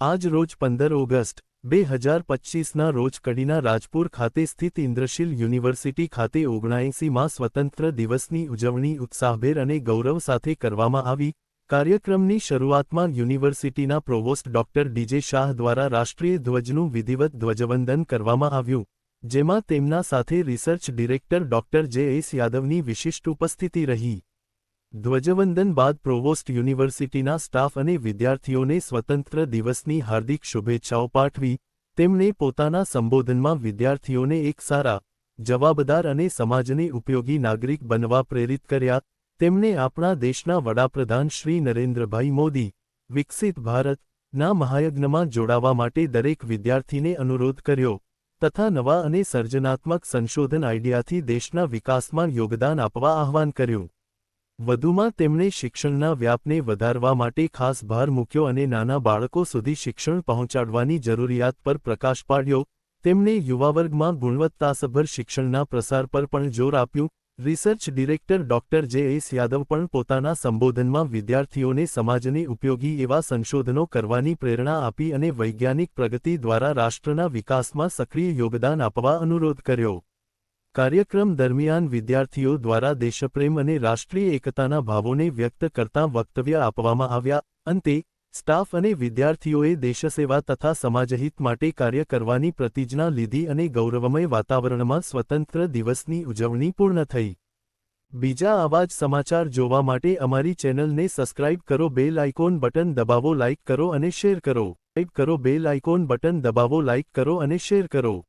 આજ રોજ પંદર ઓગસ્ટ, બે હજાર પચ્ચીસના રોજ કડીના રાજપુર ખાતે સ્થિત ઇન્દ્રશીલ યુનિવર્સિટી ખાતે ઓગણાએંસીમાં સ્વતંત્ર દિવસની ઉજવણી ઉત્સાહભેર અને ગૌરવ સાથે કરવામાં આવી. કાર્યક્રમની શરૂઆતમાં યુનિવર્સિટીના પ્રોવોસ્ટ ડોક્ટર ડીજે શાહ દ્વારા રાષ્ટ્રીય ધ્વજનું વિધિવત ધ્વજવંદન કરવામાં આવ્યું, જેમાં તેમના સાથે research director doctor J S યાદવની વિશિષ્ટ ઉપસ્થિતિ રહી. ધ્વજવંદન બાદ પ્રોવોસ્ટ યુનિવર્સિટીના સ્ટાફ અને વિદ્યાર્થીઓને સ્વતંત્ર દિવસની હાર્દિક શુભેચ્છાઓ પાઠવી, તેમણે પોતાના સંબોધનમાં વિદ્યાર્થીઓને એક સારા, જવાબદાર અને સમાજને ઉપયોગી નાગરિક બનવા પ્રેરિત કર્યા. તેમણે આપણા દેશના વડાપ્રધાન શ્રી નરેન્દ્રભાઈ મોદી, વિકસિત ભારત ના મહાયજ્ઞમાં જોડાવા માટે દરેક વિદ્યાર્થીને અનુરોધ કર્યો, તથા નવા અને સર્જનાત્મક સંશોધન આઈડિયાથી દેશના વિકાસમાં યોગદાન આપવા આહ્વાન કર્યું. વધુમાં તેમણે શિક્ષણના વ્યાપને વધારવા માટે ખાસ ભાર મૂક્યો અને નાના બાળકો સુધી શિક્ષણ પહોંચાડવાની જરૂરિયાત પર પ્રકાશ પાડ્યો. તેમણે યુવાવર્ગમાં ગુણવત્તાસભર શિક્ષણના પ્રસાર પર પણ જોર આપ્યું. Research director doctor J S Yadav પણ પોતાના સંબોધનમાં વિદ્યાર્થીઓને સમાજને ઉપયોગી એવા સંશોધનો કરવાની પ્રેરણા આપી અને વૈજ્ઞાનિક પ્રગતિ દ્વારા રાષ્ટ્રના વિકાસમાં સક્રિય યોગદાન આપવા અનુરોધ કર્યો. કાર્યક્રમ દરમિયાન વિદ્યાર્થીઓ દ્વારા દેશપ્રેમ અને રાષ્ટ્રીય એકતાના ભાવોને વ્યક્ત કરતા વક્તવ્ય આપવામાં આવ્યા. અંતે, સ્ટાફ અને વિદ્યાર્થીઓએ દેશસેવા તથા સમાજહિત માટે કાર્ય કરવાની પ્રતિજ્ઞા લીધી અને ગૌરવમય વાતાવરણમાં સ્વતંત્ર દિવસની ઉજવણી પૂર્ણ થઈ. બીજા આવા જ સમાચાર જોવા માટે અમારી ચેનલને સબસ્ક્રાઇબ કરો, બેલ આઇકોન બટન દબાવો, લાઇક કરો અને શેર કરો. સબસ્ક્રાઇબ કરો, બેલ આઇકોન બટન દબાવો, લાઇક કરો અને શેર કરો.